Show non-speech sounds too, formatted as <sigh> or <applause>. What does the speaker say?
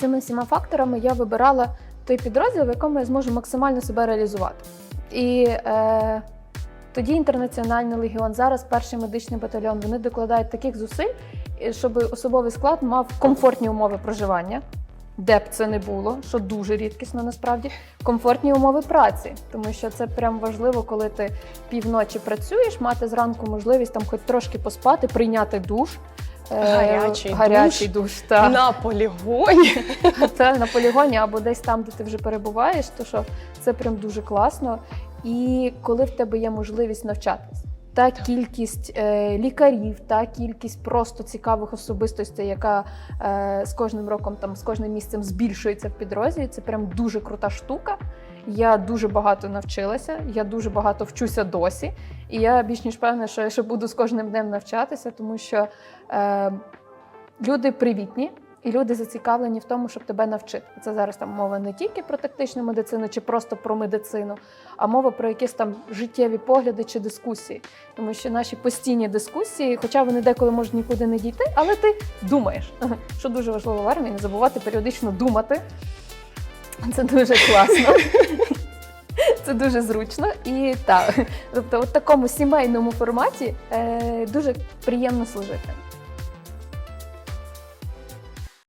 Цими всіма факторами я вибирала той підрозділ, в якому я зможу максимально себе реалізувати. І е, тоді інтернаціональний легіон, зараз перший медичний батальйон, вони докладають таких зусиль, щоб особовий склад мав комфортні умови проживання, де б це не було, що дуже рідкісно насправді, комфортні умови праці, тому що це прям важливо, коли ти півночі працюєш, мати зранку можливість там хоч трошки поспати, прийняти душ. Е, Гарячий гарячий душ, так. На полігоні. <laughs> Та на полігоні або десь там, де ти вже перебуваєш, то що це прям дуже класно. І коли в тебе є можливість навчатись, та кількість е, лікарів, та кількість просто цікавих особистостей, яка е, з кожним роком там з кожним місцем збільшується в підрозділі, це прям дуже крута штука. Я дуже багато навчилася, я дуже багато вчуся досі, і я більш ніж певна, що я ще буду з кожним днем навчатися, тому що е, люди привітні, і люди зацікавлені в тому, щоб тебе навчити. Це зараз там мова не тільки про тактичну медицину чи просто про медицину, а мова про якісь там життєві погляди чи дискусії. Тому що наші постійні дискусії, хоча вони деколи можуть нікуди не дійти, але ти думаєш, що дуже важливо в армії, не забувати періодично думати. Це дуже класно. Це дуже зручно і так. Тобто, в такому сімейному форматі е, дуже приємно служити.